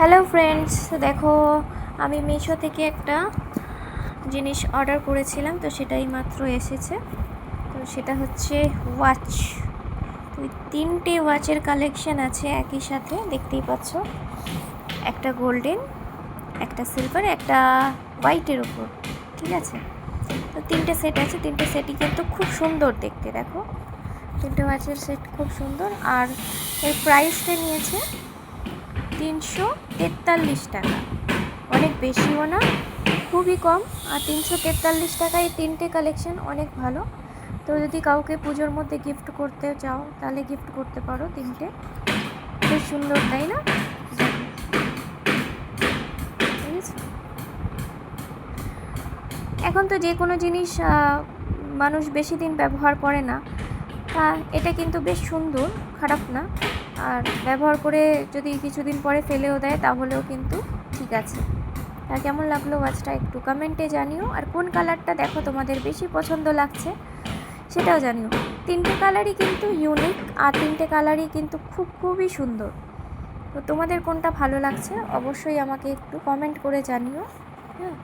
Hello friends দেখো, আমি মিশো থেকে একটা জিনিস অর্ডার করেছিলাম, তো সেটাই মাত্র এসেছে। তো সেটা হচ্ছে ওয়াচ তো তিনটে ওয়াচের কালেকশন আছে একই সাথে, দেখতেই পাচ্ছ। একটা গোল্ডেন একটা সিলভার একটা হোয়াইটের ওপর ঠিক আছে? তো তিনটে সেট আছে, তিনটে সেটই কিন্তু খুব সুন্দর দেখতে, দেখো। তিনটে ওয়াচের সেট খুব সুন্দর, আর এর প্রাইসটা নিয়েছে তিনশো তেতাল্লিশ টাকা। অনেক বেশিও না, খুবই কম। আর তিনশো তেতাল্লিশ টাকায় তিনটে কালেকশন অনেক ভালো। তো যদি কাউকে পুজোর মধ্যে গিফট করতে চাও, তাহলে গিফট করতে পারো তিনটে। বেশ সুন্দর, তাই না? এখন তো যে কোনো জিনিস মানুষ বেশি দিন ব্যবহার করে না। এটা কিন্তু বেশ সুন্দর, খারাপ না। আর ব্যবহার করে যদি কিছুদিন পরে ফেলেও দেয়, তাহলেও কিন্তু ঠিক আছে। তা কেমন লাগল ওয়াচটা একটু কমেন্টে জানিও। আর কোন কালারটা দেখো তোমাদের বেশি পছন্দ লাগছে, সেটাও জানিও। তিনটে কালারই কিন্তু ইউনিক আর তিনটে কালারই কিন্তু খুব খুবই সুন্দর। তো তোমাদের কোনটা ভালো লাগছে, অবশ্যই আমাকে একটু কমেন্ট করে জানিও। হ্যাঁ।